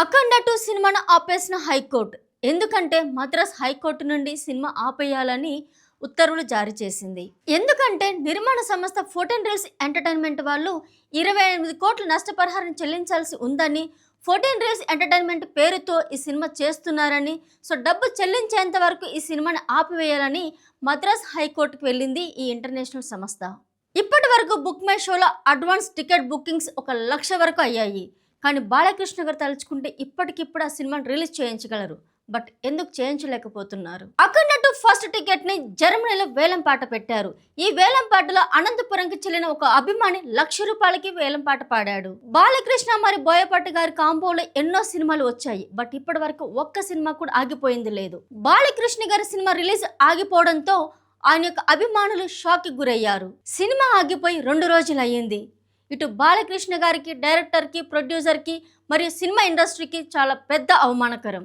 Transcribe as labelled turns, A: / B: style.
A: అఖండ two సినిమాను ఆపేసిన high court. ఎందుకంటే మద్రాస్ హైకోర్టు నుండి సినిమా ఆపేయాలని ఉత్తర్వులు జారీ చేసింది. ఎందుకంటే నిర్మాణ సంస్థ ఫోర్టీన్ రీల్స్ ఎంటర్టైన్మెంట్ వాళ్ళు ఇరవై ఎనిమిది కోట్ల నష్టపరిహారం చెల్లించాల్సి ఉందని ఫోర్టీన్ రీల్స్ ఎంటర్టైన్మెంట్ పేరుతో ఈ సినిమా చేస్తున్నారని సో డబ్బు చెల్లించేంత వరకు ఈ సినిమాని ఆపివేయాలని మద్రాస్ హైకోర్టుకు వెళ్ళింది ఈ ఇంటర్నేషనల్ సంస్థ. ఇప్పటి వరకు బుక్ మై షోలో అడ్వాన్స్ టికెట్ బుకింగ్స్ ఒక లక్ష వరకు అయ్యాయి. కానీ బాలకృష్ణ గారు తలుచుకుంటే ఇప్పటికిప్పుడు ఆ సినిమాని రిలీజ్ చేయించగలరు. బట్ ఎందుకు చేయించలేకపోతున్నారు? అఖండ టు ఫస్ట్ టికెట్ని జర్మనీలో వేలం పాట పెట్టారు. ఈ వేలం పాటలో అనంతపురంకి చెల్లిన ఒక అభిమాని లక్ష రూపాయలకి వేలం పాట పాడాడు. బాలకృష్ణ మరి బోయపాటి గారి కాంబోలో ఎన్నో సినిమాలు వచ్చాయి. బట్ ఇప్పటి వరకు ఒక్క సినిమా కూడా ఆగిపోయింది లేదు. బాలకృష్ణ గారి సినిమా రిలీజ్ ఆగిపోవడంతో ఆయన యొక్క అభిమానులు షాక్కి గురయ్యారు. సినిమా ఆగిపోయి రెండు రోజులు అయ్యింది ఇటు బాలకృష్ణ గారికి డైరెక్టర్కి ప్రొడ్యూసర్కి మరియు సినిమా ఇండస్ట్రీకి చాలా పెద్ద అవమానకరం.